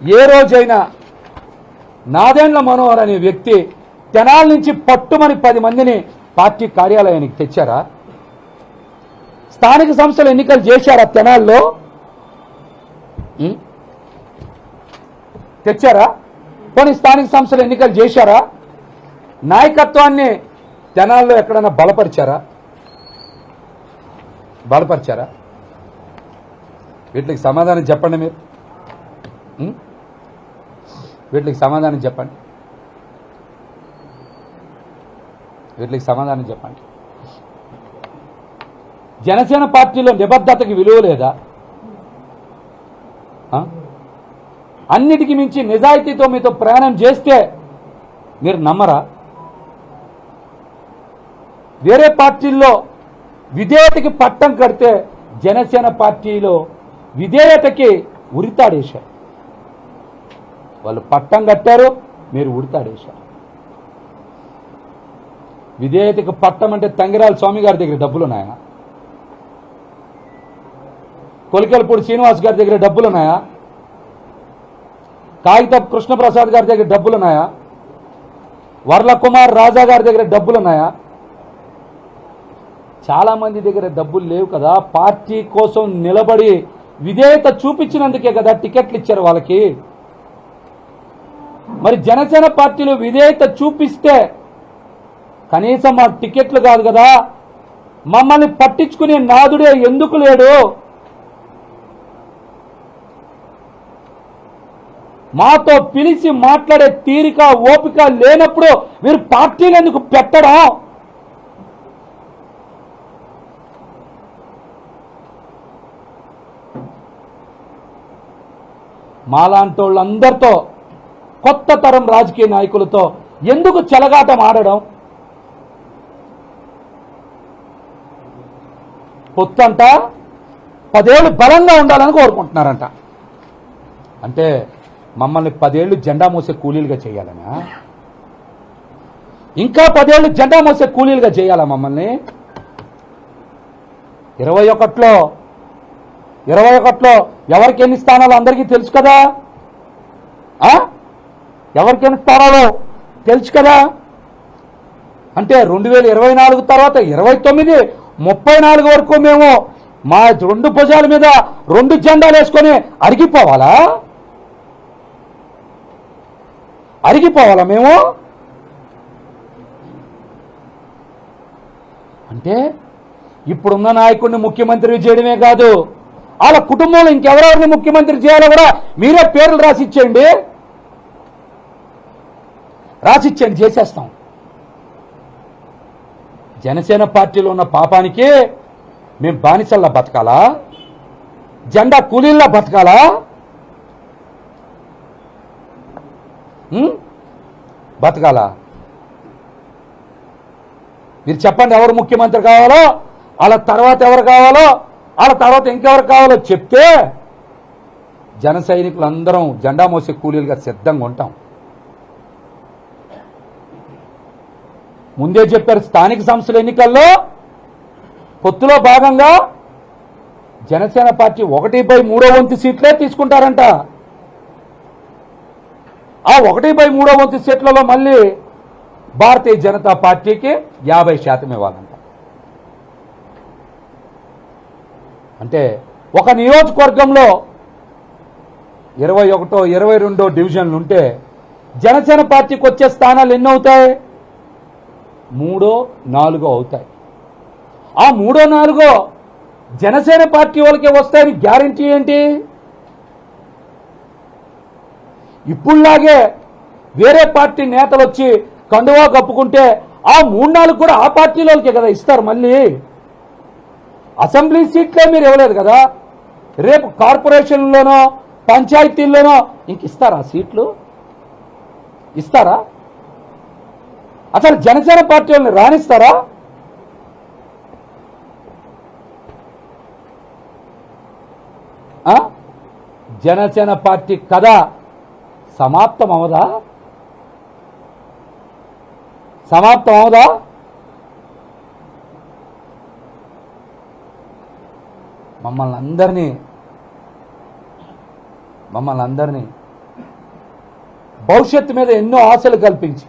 ఏ రోజైనా నాదెండ్ల మనోహర్ అనే వ్యక్తి తెనాల నుంచి పట్టుమని పది మందిని పార్టీ కార్యాలయానికి తెచ్చారా? స్థానిక సంస్థల ఎన్నికలు చేశారా తెనాల్లో? తెచ్చారా? కొన్ని స్థానిక సంస్థల ఎన్నికలు చేశారా? నాయకత్వాన్ని తెనాల్లో ఎక్కడన్నా బలపరిచారా? బలపరిచారా? వీటికి సమాధానం చెప్పండి మీరు. వీటికి సమాధానం చెప్పండి. వీటికి సమాధానం చెప్పండి. జనసేన పార్టీలో నిబద్ధతకి విలువ లేదా? ఆ? అన్నిటికీ మించి నిజాయితీతో మీతో ప్రయాణం చేస్తే మీరు నమ్మరా? వేరే పార్టీల్లో విధేయతకి పట్టం కడితే జనసేన పార్టీలో విధేయతకి ఉరితాడేశారు. వాళ్ళు పట్టం కట్టారు మీరు ఉడతాడేశారు. విధేయతకు పట్టం అంటే తంగిరాల స్వామి గారి దగ్గర డబ్బులు ఉన్నాయా? కొలికలపూడి శ్రీనివాస్ గారి దగ్గర డబ్బులు ఉన్నాయా? కాగితపు కృష్ణప్రసాద్ గారి దగ్గర డబ్బులు ఉన్నాయా? వర్ల కుమార్ రాజా గారి దగ్గర డబ్బులు ఉన్నాయా? చాలా మంది దగ్గర డబ్బులు లేవు కదా పార్టీ కోసం నిలబడి విధేయత చూపించినందుకే కదా టికెట్లు ఇచ్చారు వాళ్ళకి. మరి జనసేన పార్టీలో విధేయత చూపిస్తే కనీసం మా టికెట్లు కాదు కదా. మమ్మల్ని పట్టించుకునే నాదుడే ఎందుకు లేడు? మాతో పిలిచి మాట్లాడే తీరిక ఓపిక లేనప్పుడు మీరు పార్టీలు ఎందుకు పెట్టడం? మాలాంటి వాళ్ళందరితో కొత్త తరం రాజకీయ నాయకులతో ఎందుకు చెలగాటం ఆడడం? పొత్తంట పదేళ్ళు బలంగా ఉండాలని కోరుకుంటున్నారంట. అంటే మమ్మల్ని పదేళ్ళు జెండా మోసే కూలీలుగా చేయాలనా? ఇంకా పదేళ్ళు జెండా మోసే కూలీలుగా చేయాలా మమ్మల్ని? ఇరవై ఒకటిలో ఇరవై ఒకటిలో ఎవరికి ఎన్ని స్థానాలు అందరికీ తెలుసు కదా? ఎవరికి ఎన్ని తెలుసు కదా? అంటే రెండు వేల ఇరవై నాలుగు తర్వాత ఇరవై తొమ్మిది ముప్పై నాలుగు వరకు మేము మా రెండు భుజాల మీద రెండు జెండాలు వేసుకొని అరిగిపోవాలా? అరిగిపోవాలా మేము? అంటే ఇప్పుడున్న నాయకుడిని ముఖ్యమంత్రి చేయడమే కాదు వాళ్ళ కుటుంబంలో ఇంకెవరెవరిని ముఖ్యమంత్రి చేయాలో కూడా మీరే పేర్లు రాసిచ్చేయండి రాసిచ్చేయండి చేసేస్తాం. జనసేన పార్టీలో ఉన్న పాపానికి మేము బానిసల్లా బతకాలా? జెండా కూలీల్లా బతకాలా? బతకాలా? మీరు చెప్పండి ఎవరు ముఖ్యమంత్రి కావాలో వాళ్ళ తర్వాత ఎవరు కావాలో వాళ్ళ తర్వాత ఇంకెవరు కావాలో చెప్తే జన సైనికులందరం జెండా మోసే కూలీలుగా సిద్ధంగా ఉంటాం. ముందే చెప్పారు స్థానిక సంస్థల ఎన్నికల్లో పొత్తులో భాగంగా జనసేన పార్టీ ఒకటి బై మూడో వంతు సీట్లే తీసుకుంటారంట. ఆ ఒకటి బై మూడో వంతు సీట్లలో మళ్ళీ భారతీయ జనతా పార్టీకి యాభై శాతం ఇవ్వాలంట. అంటే ఒక నియోజకవర్గంలో ఇరవై ఒకటో ఇరవై రెండో డివిజన్లు ఉంటే జనసేన పార్టీకి వచ్చే స్థానాలు ఎన్ని అవుతాయి మూడో నాలుగో అవుతాయి. ఆ మూడో నాలుగో జనసేన పార్టీ వాళ్ళకే వస్తాయని గ్యారంటీ ఏంటి? ఇప్పుడులాగే వేరే పార్టీ నేతలు వచ్చి కండువా కప్పుకుంటే ఆ మూడు నాలుగు కూడా ఆ పార్టీలోకే కదా ఇస్తారు మళ్ళీ. అసెంబ్లీ సీట్లే మీరు ఇవ్వలేదు కదా. రేపు కార్పొరేషన్లోనో పంచాయతీల్లోనో ఇంక ఇస్తారా సీట్లు? ఇస్తారా? అసలు జనసేన పార్టీ వాళ్ళని రాణిస్తారా? ఆ? జనసేన పార్టీ కథ సమాప్తం అవదా సమాప్తం అవదా మమ్మల్ని అందరినీ మమ్మల్ని అందరినీ భవిష్యత్తు మీద ఎన్నో ఆశలు కల్పించి